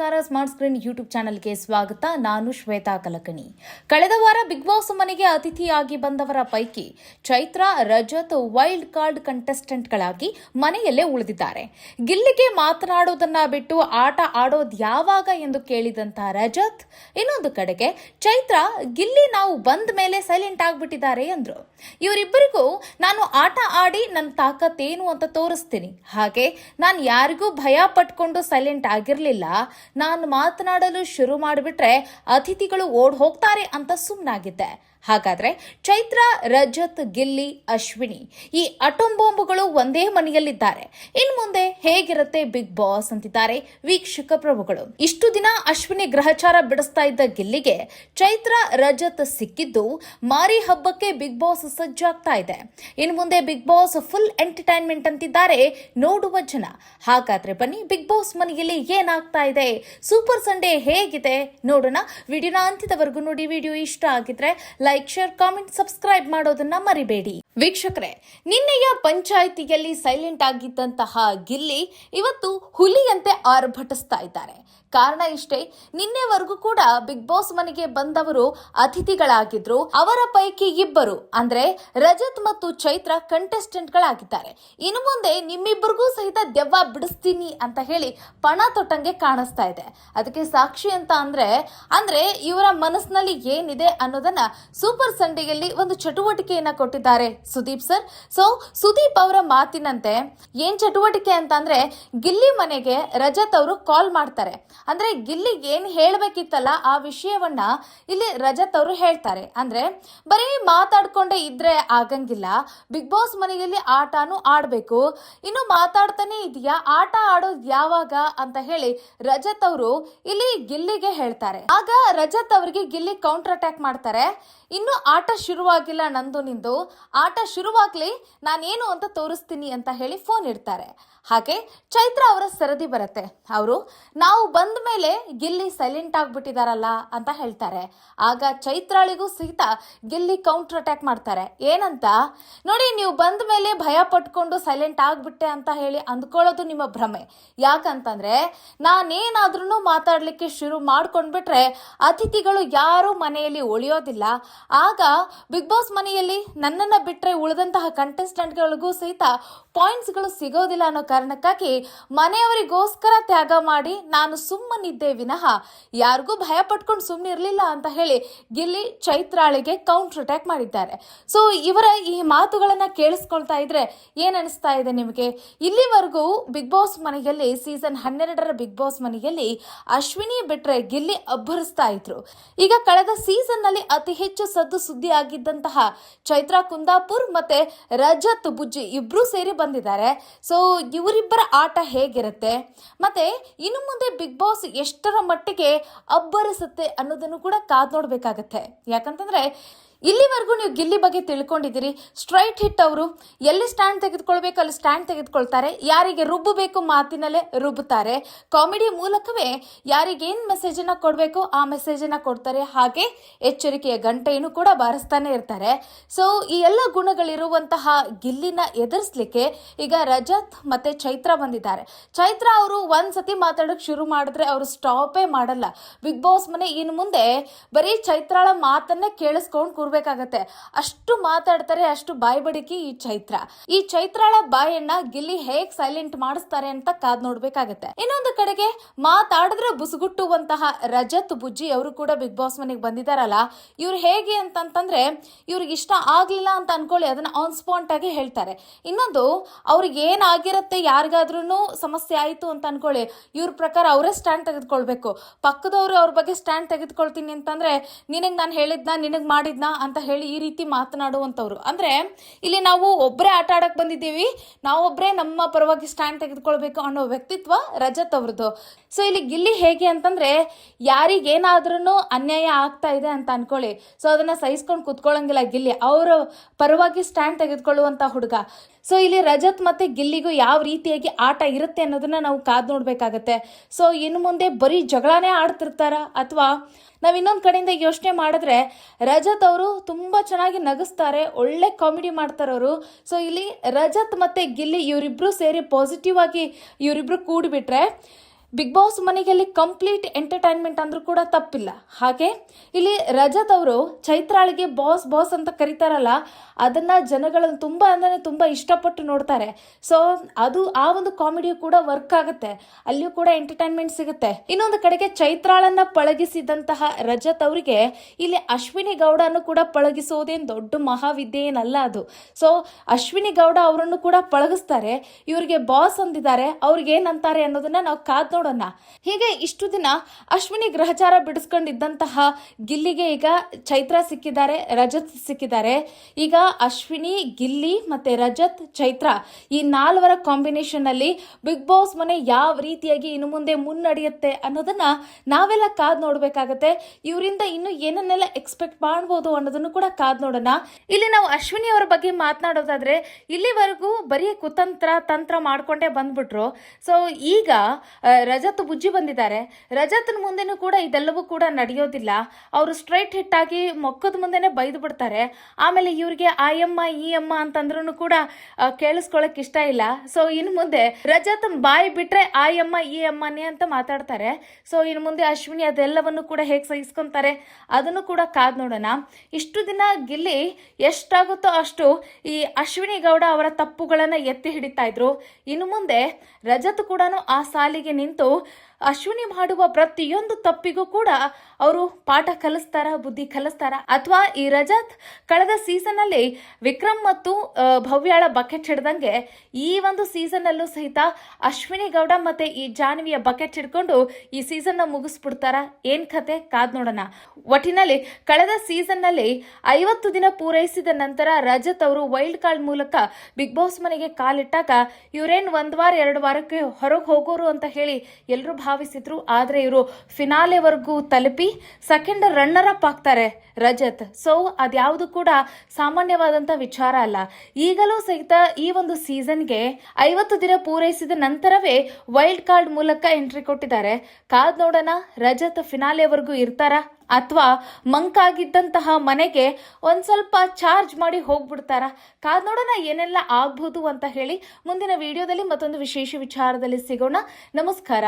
ನಮಸ್ಕಾರ. Smart screen YouTube ಚಾನೆಲ್ಗೆ ಸ್ವಾಗತ. ನಾನು ಶ್ವೇತಾ ಕಲಕಣಿ. ಕಳೆದ ವಾರ ಬಿಗ್ ಬಾಸ್ ಮನೆಗೆ ಅತಿಥಿಯಾಗಿ ಬಂದವರ ಪೈಕಿ ಚೈತ್ರ, ರಜತ್ ವೈಲ್ಡ್ ಕಾರ್ಡ್ ಕಂಟೆಸ್ಟೆಂಟ್ಗಳಾಗಿ ಮನೆಯಲ್ಲೇ ಉಳಿದಿದ್ದಾರೆ. ಗಿಲ್ಲಿಗೆ ಮಾತನಾಡೋದನ್ನ ಬಿಟ್ಟು ಆಟ ಆಡೋದು ಯಾವಾಗ ಎಂದು ಕೇಳಿದಂತ ರಜತ್, ಇನ್ನೊಂದು ಕಡೆಗೆ ಚೈತ್ರ, ಗಿಲ್ಲಿ ನಾವು ಬಂದ ಮೇಲೆ ಸೈಲೆಂಟ್ ಆಗಿಬಿಟ್ಟಿದ್ದಾರೆ ಅಂದ್ರು. ಇವರಿಬ್ಬರಿಗೂ ನಾನು ಆಟ ಆಡಿ ನನ್ನ ತಾಕತ್ತೇನು ಅಂತ ತೋರಿಸ್ತೀನಿ. ಹಾಗೆ ನಾನು ಯಾರಿಗೂ ಭಯ ಪಟ್ಕೊಂಡು ಸೈಲೆಂಟ್ ಆಗಿರಲಿಲ್ಲ. ನಾನು ಮಾತನಾಡಲು ಶುರು ಮಾಡಿಬಿಟ್ರೆ ಅತಿಥಿಗಳು ಓಡ್ ಹೋಗ್ತಾರೆ ಅಂತ ಸುಮ್ಮನಾಗಿದ್ದೆ ಹಾಗಾದ್ರೆ ಚೈತ್ರ, ರಜತ್, ಗಿಲ್ಲಿ, ಅಶ್ವಿನಿ ಈ ಅಟೋಮ್ ಬಾಂಬುಗಳು ಒಂದೇ ಮನೆಯಲ್ಲಿದ್ದಾರೆ. ಇನ್ ಮುಂದೆ ಹೇಗಿರುತ್ತೆ ಬಿಗ್ ಬಾಸ್ ಅಂತಿದ್ದಾರೆ ವೀಕ್ಷಕ ಪ್ರಭುಗಳು. ಇಷ್ಟು ದಿನ ಅಶ್ವಿನಿ ಗ್ರಹಚಾರ ಬಿಡಿಸ್ತಾ ಇದ್ದ ಗಿಲ್ಲಿಗೆ ಚೈತ್ರ, ರಜತ್ ಸಿಕ್ಕಿದ್ದು ಮಾರಿ ಹಬ್ಬಕ್ಕೆ ಬಿಗ್ ಬಾಸ್ ಸಜ್ಜಾಗ್ತಾ ಇದೆ. ಇನ್ನು ಮುಂದೆ ಬಿಗ್ ಬಾಸ್ ಫುಲ್ ಎಂಟರ್ಟೈನ್ಮೆಂಟ್ ಅಂತಿದ್ದಾರೆ ನೋಡುವ ಜನ. ಹಾಗಾದ್ರೆ ಬನ್ನಿ ಬಿಗ್ ಬಾಸ್ ಮನೆಯಲ್ಲಿ ಏನಾಗ್ತಾ ಇದೆ? ಸೂಪರ್ ಸಂಡೇ ಹೇಗಿದೆ? ನೋಡೋಣ. ವಿಡಿಯೋನ ಅಂತ್ಯದವರೆಗೂ ನೋಡಿ. ವಿಡಿಯೋ ಇಷ್ಟ ಆಗಿದ್ರೆ ಲೈಕ್, ಶೇರ್, ಕಾಮೆಂಟ್, ಸಬ್ಸ್ಕ್ರೈಬ್ ಮಾಡೋದನ್ನ ಮರಿಬೇಡಿ. ವೀಕ್ಷಕರೇ, ನಿನ್ನೆಯ ಪಂಚಾಯಿತಿಯಲ್ಲಿ ಸೈಲೆಂಟ್ ಆಗಿದ್ದಂತಹ ಗಿಲ್ಲಿ ಇವತ್ತು ಹುಲಿಯಂತೆ ಆರ್ಭಟಿಸ್ತಾ ಇದ್ದಾರೆ. ಕಾರಣ ಇಷ್ಟೇ, ನಿನ್ನೆವರೆಗೂ ಕೂಡ ಬಿಗ್ ಬಾಸ್ ಮನೆಗೆ ಬಂದವರು ಅತಿಥಿಗಳಾಗಿದ್ರು. ಅವರ ಪೈಕಿ ಇಬ್ಬರು, ಅಂದ್ರೆ ರಜತ್ ಮತ್ತು ಚೈತ್ರ ಕಂಟೆಸ್ಟೆಂಟ್ ಗಳಾಗಿದ್ದಾರೆ ಇನ್ನು ಮುಂದೆ ನಿಮ್ಮಿಬ್ಬರಿಗೂ ಸಹಿತ ದೆವ್ವ ಬಿಡಿಸ್ತೀನಿ ಅಂತ ಹೇಳಿ ಪಣ ತೊಟ್ಟಂಗೆ ಕಾಣಿಸ್ತಾ ಇದೆ. ಅದಕ್ಕೆ ಸಾಕ್ಷಿ ಅಂತ ಅಂದ್ರೆ ಅಂದ್ರೆ ಇವರ ಮನಸ್ಸಿನಲ್ಲಿ ಏನಿದೆ ಅನ್ನೋದನ್ನ ಸೂಪರ್ ಸಂಡೆಯಲ್ಲಿ ಒಂದು ಚಟುವಟಿಕೆಯನ್ನ ಕೊಟ್ಟಿದ್ದಾರೆ. ಸುದೀಪ್ ಸರ್ ಸೊ ಸುದೀಪ್ ಅವರ ಮಾತಿನಂತೆ ಏನ್ ಚಟುವಟಿಕೆ ಅಂತ ಅಂದ್ರೆ ಗಿಲ್ಲಿ ಮನೆಗೆ ರಜತ್ ಅವರು ಕಾಲ್ ಮಾಡ್ತಾರೆ. ಅಂದ್ರೆ ಗಿಲ್ಲಿಗೆ ಏನ್ ಹೇಳ್ಬೇಕಿತ್ತಲ್ಲ ಆ ವಿಷಯವನ್ನ ಇಲ್ಲಿ ರಜತ್ ಅವರು ಹೇಳ್ತಾರೆ. ಅಂದ್ರೆ ಬರೀ ಮಾತಾಡ್ಕೊಂಡೇ ಇದ್ರೆ ಆಗಂಗಿಲ್ಲ. ಬಿಗ್ ಬಾಸ್ ಮನೆಯಲ್ಲಿ ಆಟನೂ ಆಡಬೇಕು. ಇನ್ನು ಮಾತಾಡ್ತಾನೆ ಇದೆಯಾ ಆಟ ಆಡೋದು ಯಾವಾಗ ಅಂತ ಹೇಳಿ ರಜತ್ ಅವರು ಇಲ್ಲಿ ಗಿಲ್ಲಿಗೆ ಹೇಳ್ತಾರೆ. ಆಗ ರಜತ್ ಅವರಿಗೆ ಗಿಲ್ಲಿ ಕೌಂಟರ್ ಅಟ್ಯಾಕ್ ಮಾಡ್ತಾರೆ. ಇನ್ನು ಆಟ ಶುರುವಾಗಿಲ್ಲ ನಂದು ನಿಂದು. ಆಟ ಶುರುವಾಗಲಿ ನಾನೇನು ಅಂತ ತೋರಿಸ್ತೀನಿ ಅಂತ ಹೇಳಿ ಫೋನ್ ಇಡ್ತಾರೆ. ಹಾಗೆ ಚೈತ್ರ ಅವರ ಸರದಿ ಬರುತ್ತೆ. ಅವರು, ನಾವು ಬಂದ ಮೇಲೆ ಗಿಲ್ಲಿ ಸೈಲೆಂಟ್ ಆಗಿಬಿಟ್ಟಿದಾರಲ್ಲ ಅಂತ ಹೇಳ್ತಾರೆ. ಆಗ ಚೈತ್ರಾಳಿಗೂ ಸಹಿತ ಗಿಲ್ಲಿ ಕೌಂಟರ್ ಅಟ್ಯಾಕ್ ಮಾಡ್ತಾರೆ. ಏನಂತ, ನೋಡಿ, ನೀವು ಬಂದ ಮೇಲೆ ಭಯ ಪಟ್ಕೊಂಡು ಸೈಲೆಂಟ್ ಆಗಿಬಿಟ್ಟೆ ಅಂತ ಹೇಳಿ ಅಂದ್ಕೊಳ್ಳೋದು ನಿಮ್ಮ ಭ್ರಮೆ. ಯಾಕಂತಂದ್ರೆ ನಾನೇನಾದ್ರೂ ಮಾತಾಡಲಿಕ್ಕೆ ಶುರು ಮಾಡ್ಕೊಂಡ್ಬಿಟ್ರೆ ಅತಿಥಿಗಳು ಯಾರು ಮನೆಯಲ್ಲಿ ಉಳಿಯೋದಿಲ್ಲ. ಆಗ ಬಿಗ್ ಬಾಸ್ ಮನೆಯಲ್ಲಿ ನನ್ನನ್ನು ಬಿಟ್ಟರೆ ಉಳಿದಂತಹ ಕಂಟೆಸ್ಟೆಂಟ್ಗಳಿಗೂ ಸಹಿತ ಪಾಯಿಂಟ್ಸ್ಗಳು ಸಿಗೋದಿಲ್ಲ ಅನ್ನೋ ಕಾರಣಕ್ಕಾಗಿ ಮನೆಯವರಿಗೋಸ್ಕರ ತ್ಯಾಗ ಮಾಡಿ ನಾನು ಸುಮ್ಮನಿದ್ದೆ ವಿನಃ. ಯಾರಿಗೂ ಭಯ ಪಟ್ಕೊಂಡು ಸುಮ್ಮನಿರಲಿಲ್ಲ ಅಂತ ಹೇಳಿ ಗಿಲ್ಲಿ ಚೈತ್ರಾಳಿಗೆ ಕೌಂಟರ್ ಅಟ್ಯಾಕ್ ಮಾಡಿದ್ದಾರೆ. ಸೊ ಇವರ ಈ ಮಾತುಗಳನ್ನ ಕೇಳಿಸ್ಕೊಳ್ತಾ ಇದ್ರೆ ಏನ್ ಅನಿಸ್ತಾ ಇದೆ ನಿಮಗೆ? ಇಲ್ಲಿವರೆಗೂ ಬಿಗ್ ಬಾಸ್ ಮನೆಯಲ್ಲಿ ಸೀಸನ್ ಹನ್ನೆರಡರ ಬಿಗ್ ಬಾಸ್ ಮನೆಯಲ್ಲಿ ಅಶ್ವಿನಿ ಬಿಟ್ರೆ ಗಿಲ್ಲಿ ಅಬ್ಬರಿಸ್ತಾ ಇದ್ರು. ಈಗ ಕಳೆದ ಸೀಸನ್ನಲ್ಲಿ ಅತಿ ಹೆಚ್ಚು ಸದ್ದು ಸುದ್ದಿ ಆಗಿದ್ದಂತಹ ಚೈತ್ರಾ ಕುಂದಾಪುರ್ ಮತ್ತೆ ರಜತ್ ಬುಜ್ಜಿ ಇಬ್ರು ಸೇರಿ ಬಂದಿದ್ದಾರೆ. ಸೊ ಇವರಿಬ್ಬರ ಆಟ ಹೇಗಿರುತ್ತೆ? ಮತ್ತೆ ಇನ್ನು ಮುಂದೆ ಬಿಗ್ ಬಾಸ್ ಎಷ್ಟರ ಮಟ್ಟಿಗೆ ಅಬ್ಬರಿಸುತ್ತೆ ಅನ್ನೋದನ್ನು ಕೂಡ ಕಾದು ನೋಡಬೇಕಾಗತ್ತೆ. ಯಾಕಂತಂದ್ರೆ ಇಲ್ಲಿವರೆಗೂ ನೀವು ಗಿಲ್ಲಿ ಬಗ್ಗೆ ತಿಳ್ಕೊಂಡಿದ್ದೀರಿ. ಸ್ಟ್ರೈಟ್ ಹಿಟ್ ಅವರು ಎಲ್ಲಿ ಸ್ಟ್ಯಾಂಡ್ ತೆಗೆದುಕೊಳ್ಬೇಕು, ಅಲ್ಲಿ ಸ್ಟ್ಯಾಂಡ್ ತೆಗೆದುಕೊಳ್ತಾರೆ. ಯಾರಿಗೆ ರುಬ್ಬಬೇಕು ಮಾತಿನಲ್ಲೇ ರುಬ್ಬುತ್ತಾರೆ. ಕಾಮಿಡಿ ಮೂಲಕವೇ ಯಾರಿಗೇನು ಮೆಸೇಜನ್ನು ಕೊಡಬೇಕು, ಆ ಮೆಸೇಜನ್ನು ಕೊಡ್ತಾರೆ. ಹಾಗೆ ಎಚ್ಚರಿಕೆಯ ಗಂಟೆಯನ್ನು ಕೂಡ ಬಾರಿಸ್ತಾನೆ ಇರ್ತಾರೆ. ಸೊ ಈ ಎಲ್ಲ ಗುಣಗಳಿರುವಂತಹ ಗಿಲ್ಲಿನ ಎದುರಿಸ್ಲಿಕ್ಕೆ ಈಗ ರಜತ್ ಮತ್ತು ಚೈತ್ರ ಬಂದಿದ್ದಾರೆ. ಚೈತ್ರ ಅವರು ಒಂದ್ಸತಿ ಮಾತಾಡೋಕ್ಕೆ ಶುರು ಮಾಡಿದ್ರೆ ಅವರು ಸ್ಟಾಪೇ ಮಾಡಲ್ಲ. ಬಿಗ್ ಬಾಸ್ ಮನೆ ಇನ್ನು ಮುಂದೆ ಬರೀ ಚೈತ್ರಾಳ ಮಾತನ್ನೇ ಕೇಳಿಸ್ಕೊಂಡು ಕೂರ್ಬೇಕಾಗತ್ತೆ ಅಷ್ಟು ಮಾತಾಡ್ತಾರೆ, ಅಷ್ಟು ಬಾಯಿ ಬಡಿಕಿ ಈ ಚೈತ್ರ. ಈ ಚೈತ್ರಾಳ ಬಾಯನ್ನ ಗಿಲ್ಲಿ ಹೇಗ್ ಸೈಲೆಂಟ್ ಮಾಡಿಸ್ತಾರೆ ಅಂತ ಕಾದ್ ನೋಡ್ಬೇಕಾಗತ್ತೆ. ಇನ್ನೊಂದು ಕಡೆಗೆ ಮಾತಾಡಿದ್ರೆ ಬುಸುಗುಟ್ಟುವಂತಹ ರಜತ್ ಬುಜ್ಜಿ ಅವರು ಕೂಡ ಬಿಗ್ ಬಾಸ್ ಮನೆಗೆ ಬಂದಿದಾರಲ್ಲ. ಇವ್ರು ಹೇಗೆ ಅಂತಂತಂದ್ರೆ ಇವ್ರಿಗೆ ಇಷ್ಟ ಆಗ್ಲಿಲ್ಲ ಅಂತ ಅನ್ಕೊಳ್ಳಿ, ಅದನ್ನ ಆನ್ ಸ್ಪಾಟ್ ಆಗಿ ಹೇಳ್ತಾರೆ. ಇನ್ನೊಂದು, ಅವ್ರಿಗೆ ಏನಾಗಿರುತ್ತೆ ಯಾರಿಗಾದ್ರೂ ಸಮಸ್ಯೆ ಆಯ್ತು ಅಂತ ಅನ್ಕೊಳ್ಳಿ. ಇವ್ರ ಪ್ರಕಾರ ಅವರೇ ಸ್ಟ್ಯಾಂಡ್ ತೆಗೆದುಕೊಳ್ಬೇಕು. ಪಕ್ಕದವರು ಅವ್ರ ಬಗ್ಗೆ ಸ್ಟ್ಯಾಂಡ್ ತೆಗೆದುಕೊಳ್ತೀನಿ ಅಂತಂದ್ರೆ, ನಿನಗೆ ನಾನು ಹೇಳಿದ್ನ, ನಿನಗೆ ಮಾಡಿದ್ನ ಅಂತ ಹೇಳಿ ಈ ರೀತಿ ಮಾತನಾಡುವಂಥವ್ರು. ಅಂದ್ರೆ ಇಲ್ಲಿ ನಾವು ಒಬ್ಬರೇ ಆಟ ಆಡಕ್ ಬಂದಿದ್ದೀವಿ ನಾವೊಬ್ಬರೇ ನಮ್ಮ ಪರವಾಗಿ ಸ್ಟ್ಯಾಂಡ್ ತೆಗೆದುಕೊಳ್ಬೇಕು ಅನ್ನೋ ವ್ಯಕ್ತಿತ್ವ ರಜತ್ ಅವ್ರದ್ದು. ಸೊ ಇಲ್ಲಿ ಗಿಲ್ಲಿ ಹೇಗೆ ಅಂತಂದ್ರೆ ಯಾರಿಗೇನಾದ್ರೂ ಅನ್ಯಾಯ ಆಗ್ತಾ ಇದೆ ಅಂತ ಅನ್ಕೊಳ್ಳಿ. ಸೊ ಅದನ್ನ ಸಹಿಸ್ಕೊಂಡು ಕೂತ್ಕೊಳ್ಳೋಂಗಿಲ್ಲ ಗಿಲ್ಲಿ. ಅವರ ಪರವಾಗಿ ಸ್ಟ್ಯಾಂಡ್ ತೆಗೆದುಕೊಳ್ಳುವಂತ ಹುಡುಗ. ಸೊ ಇಲ್ಲಿ ರಜತ್ ಮತ್ತೆ ಗಿಲ್ಲಿಗೂ ಯಾವ ರೀತಿಯಾಗಿ ಆಟ ಇರುತ್ತೆ ಅನ್ನೋದನ್ನ ನಾವು ಕಾದು ನೋಡಬೇಕಾಗತ್ತೆ. ಸೊ ಇನ್ನು ಮುಂದೆ ಬರೀ ಜಗಳನೇ ಆಡ್ತಿರ್ತಾರ? ಅಥವಾ ನಾವು ಇನ್ನೊಂದು ಕಡೆಯಿಂದ ಯೋಚನೆ ಮಾಡಿದ್ರೆ ರಜತ್ ಅವರು ತುಂಬಾ ಚೆನ್ನಾಗಿ ನಗಿಸ್ತಾರೆ, ಒಳ್ಳೆ ಕಾಮಿಡಿ ಮಾಡ್ತಾರವರು. ಸೊ ಇಲ್ಲಿ ರಜತ್ ಮತ್ತೆ ಗಿಲ್ಲಿ ಇವರಿಬ್ಬರು ಸೇರಿ ಪಾಸಿಟಿವ್ ಆಗಿ ಇವರಿಬ್ಬರು ಕೂಡಿಬಿಟ್ರೆ ಬಿಗ್ ಬಾಸ್ ಮನೆಯಲ್ಲಿ ಕಂಪ್ಲೀಟ್ ಎಂಟರ್ಟೈನ್ಮೆಂಟ್ ಅಂದ್ರೂ ಕೂಡ ತಪ್ಪಿಲ್ಲ. ಹಾಗೆ ಇಲ್ಲಿ ರಜತ್ ಅವರು ಚೈತ್ರಾಳಿಗೆ ಬಾಸ್ ಬಾಸ್ ಅಂತ ಕರೀತಾರಲ್ಲ, ಅದನ್ನ ಜನಗಳನ್ನು ತುಂಬಾ ಅಂದ್ರೆ ತುಂಬಾ ಇಷ್ಟಪಟ್ಟು ನೋಡ್ತಾರೆ. ಸೊ ಅದು ಆ ಒಂದು ಕಾಮಿಡಿಯು ಕೂಡ ವರ್ಕ್ ಆಗುತ್ತೆ. ಅಲ್ಲಿಯೂ ಕೂಡ ಎಂಟರ್ಟೈನ್ಮೆಂಟ್ ಸಿಗುತ್ತೆ. ಇನ್ನೊಂದು ಕಡೆಗೆ ಚೈತ್ರಾಳನ್ನ ಪಳಗಿಸಿದಂತಹ ರಜತ್ ಅವರಿಗೆ ಇಲ್ಲಿ ಅಶ್ವಿನಿ ಗೌಡನ್ನು ಕೂಡ ಪಳಗಿಸೋದೇನು ದೊಡ್ಡ ಮಹಾವಿದ್ಯೆ ಏನಲ್ಲ ಅದು. ಸೊ ಅಶ್ವಿನಿ ಗೌಡ ಅವರನ್ನು ಕೂಡ ಪಳಗಿಸ್ತಾರೆ. ಇವರಿಗೆ ಬಾಸ್ ಅಂದಿದ್ದಾರೆ. ಅವ್ರಿಗೆ ಏನಂತಾರೆ ಅನ್ನೋದನ್ನ ನಾವು ಕಾದ್ ನೋಡೋಣ. ಹೀಗೆ ಇಷ್ಟು ದಿನ ಅಶ್ವಿನಿ ಗ್ರಹಚಾರ ಬಿಡಿಸ್ಕೊಂಡಿದ್ದಂತಹ ಗಿಲ್ಲಿಗೆ ಈಗ ಚೈತ್ರ ಸಿಕ್ಕಿದ್ದಾರೆ, ರಜತ್ ಸಿಕ್ಕಿದ್ದಾರೆ. ಈಗ ಅಶ್ವಿನಿ, ಗಿಲ್ಲಿ ಮತ್ತೆ ರಜತ್, ಚೈತ್ರ ಈ ನಾಲ್ವರ ಕಾಂಬಿನೇಷನ್ ಅಲ್ಲಿ ಬಿಗ್ ಬಾಸ್ ಮನೆ ಯಾವ ರೀತಿಯಾಗಿ ಇನ್ನು ಮುಂದೆ ಮುನ್ನಡೆಯುತ್ತೆ ಅನ್ನೋದನ್ನ ನಾವೆಲ್ಲ ಕಾದ್ ನೋಡ್ಬೇಕಾಗತ್ತೆ. ಇವರಿಂದ ಇನ್ನು ಏನನ್ನೆಲ್ಲ ಎಕ್ಸ್ಪೆಕ್ಟ್ ಮಾಡ್ಬೋದು ಅನ್ನೋದನ್ನು ಕೂಡ ಕಾದ್ ನೋಡೋಣ. ಇಲ್ಲಿ ನಾವು ಅಶ್ವಿನಿ ಅವರ ಬಗ್ಗೆ ಮಾತನಾಡೋದಾದ್ರೆ, ಇಲ್ಲಿವರೆಗೂ ಬರೀ ಕುತಂತ್ರ, ತಂತ್ರ ಮಾಡ್ಕೊಂಡೇ ಬಂದ್ಬಿಟ್ರು. ಸೊ ಈಗ ರಜತ್ ಬುಜ್ಜಿ ಬಂದಿದ್ದಾರೆ. ರಜತ್ನ ಮುಂದೆನೂ ಕೂಡ ಇದೆಲ್ಲವೂ ಕೂಡ ನಡೆಯೋದಿಲ್ಲ. ಅವರು ಸ್ಟ್ರೈಟ್ ಹಿಟ್ಟಾಗಿ ಮೊಕ್ಕದ ಮುಂದೆನೆ ಬೈದು ಬಿಡ್ತಾರೆ. ಆಮೇಲೆ ಇವ್ರಿಗೆ ಆ ಎಮ್ಮ ಈ ಎಮ್ಮ ಅಂತಂದ್ರೂ ಕೂಡ ಕೇಳಿಸ್ಕೊಳಕ್ ಇಷ್ಟ ಇಲ್ಲ. ಸೊ ಇನ್ನು ಮುಂದೆ ರಜತ್ ಬಾಯಿ ಬಿಟ್ರೆ ಆ ಎಮ್ಮ ಈ ಎಮ್ಮನೇ ಅಂತ ಮಾತಾಡ್ತಾರೆ. ಸೊ ಇನ್ನು ಮುಂದೆ ಅಶ್ವಿನಿ ಅದೆಲ್ಲವನ್ನು ಕೂಡ ಹೇಗೆ ಸಹಿಸ್ಕೊಂತಾರೆ ಅದನ್ನು ಕೂಡ ಕಾದ್ ನೋಡೋಣ. ಇಷ್ಟು ದಿನ ಗಿಲ್ಲಿ ಎಷ್ಟಾಗುತ್ತೋ ಅಷ್ಟು ಈ ಅಶ್ವಿನಿ ಗೌಡ ಅವರ ತಪ್ಪುಗಳನ್ನ ಎತ್ತಿ ಹಿಡಿತಾ ಇದ್ರು. ಇನ್ನು ಮುಂದೆ ರಜತ್ ಕೂಡ ಆ ಸಾಲಿಗೆ ನಿಂತು তো ಅಶ್ವಿನಿ ಮಾಡುವ ಪ್ರತಿಯೊಂದು ತಪ್ಪಿಗೂ ಕೂಡ ಅವರು ಪಾಠ ಕಲಿಸ್ತಾರ, ಬುದ್ಧಿ ಕಲಿಸ್ತಾರ. ಅಥವಾ ಈ ರಜತ್ ಕಳೆದ ಸೀಸನ್ ಅಲ್ಲಿ ವಿಕ್ರಮ್ ಮತ್ತು ಭವ್ಯಾಳ ಬಕೆಟ್ ಹಿಡ್ದಂಗೆ ಈ ಒಂದು ಸೀಸನ್ ಅಲ್ಲೂ ಸಹಿತ ಅಶ್ವಿನಿ ಗೌಡ ಮತ್ತೆ ಈ ಜಾನ್ವಿಯ ಬಕೆಟ್ ಹಿಡ್ಕೊಂಡು ಈ ಸೀಸನ್ನ ಮುಗಿಸ್ಬಿಡ್ತಾರ. ಏನ್ ಕತೆ? ಕಾದ್ ನೋಡೋಣ. ಒಟ್ಟಿನಲ್ಲಿ ಕಳೆದ ಸೀಸನ್ನಲ್ಲಿ ಐವತ್ತು ದಿನ ಪೂರೈಸಿದ ನಂತರ ರಜತ್ ಅವರು ವೈಲ್ಡ್ ಕಾರ್ಡ್ ಮೂಲಕ ಬಿಗ್ ಬಾಸ್ ಮನೆಗೆ ಕಾಲಿಟ್ಟಾಗ, ಇವ್ರೇನ್ ಒಂದ್ ವಾರ ಎರಡು ವಾರಕ್ಕೆ ಹೊರಗೆ ಹೋಗೋರು ಅಂತ ಹೇಳಿ ಎಲ್ಲರೂ ಭಾವಿಸಿದ್ರು, ಆದರೆ ಇವರು ಫಿನಾಲೆವರೆಗೂ ತಲುಪಿ ಸೆಕೆಂಡ್ ರನ್ನರ್ ಅಪ್ ಆಗ್ತಾರೆ ರಜತ್. ಸೊ ಅದ್ಯಾವುದು ಕೂಡ ಸಾಮಾನ್ಯವಾದಂತ ವಿಚಾರ ಅಲ್ಲ. ಈಗಲೂ ಸಹಿತ ಈ ಒಂದು ಸೀಸನ್ಗೆ ಐವತ್ತು ದಿನ ಪೂರೈಸಿದ ನಂತರವೇ ವೈಲ್ಡ್ ಕಾರ್ಡ್ ಮೂಲಕ ಎಂಟ್ರಿ ಕೊಟ್ಟಿದ್ದಾರೆ. ಕಾದ್ ನೋಡೋಣ, ರಜತ್ ಫಿನಾಲೆವರೆಗೂ ಇರ್ತಾರಾ? ಅಥವಾ ಮಂಕಾಗಿದ್ದಂತಹ ಮನೆಗೆ ಒಂದು ಸ್ವಲ್ಪ ಚಾರ್ಜ್ ಮಾಡಿ ಹೋಗ್ಬಿಡ್ತಾರ? ಕಾದ್ ನೋಡೋಣ ಏನೆಲ್ಲ ಆಗ್ಬೋದು ಅಂತ ಹೇಳಿ ಮುಂದಿನ ವಿಡಿಯೋದಲ್ಲಿ ಮತ್ತೊಂದು ವಿಶೇಷ ವಿಚಾರದಲ್ಲಿ ಸಿಗೋಣ. ನಮಸ್ಕಾರ.